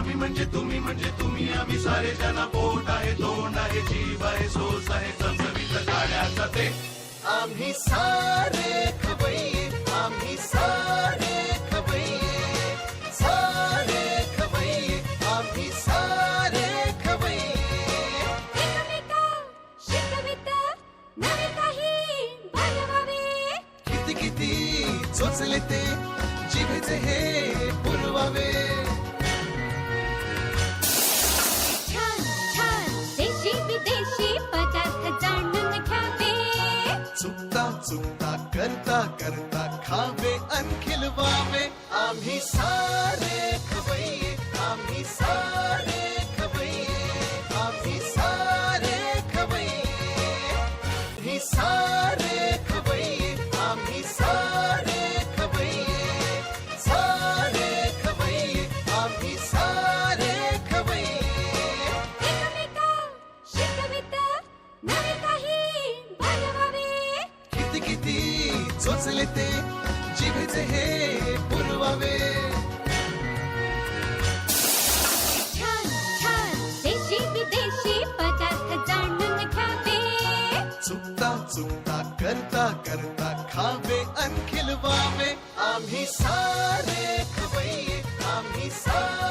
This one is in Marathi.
आम्ही म्हणजे तुम्ही म्हणजे तुम्ही आम्ही सारे जण पोट आहे तोंड आहे जीव आहे सोस आहे चमचमीत गाड्याचा ते. आम्ही सारे खवैये आम्ही सारे आम्ही सारे खवैये एकमेका शिकवित नवे काही बनवावे किती किती चोचले ते जिभेचे हे पुरवावे. चुकता चुकता करता करता खावे अनखिलवावे आम्ही सारे खवैये आम्ही सारे खवैये आम्ही सारे खवैये। ही सारे खवैये आम्ही सारे खवैये। सारे खवैये आम्ही सारे खवैये। एकमेका शिकवित सोचले ते जीवेचे हे पुरवावे. चुकता करता करता खावे आम्ही सारे खवैये आम्ही सारे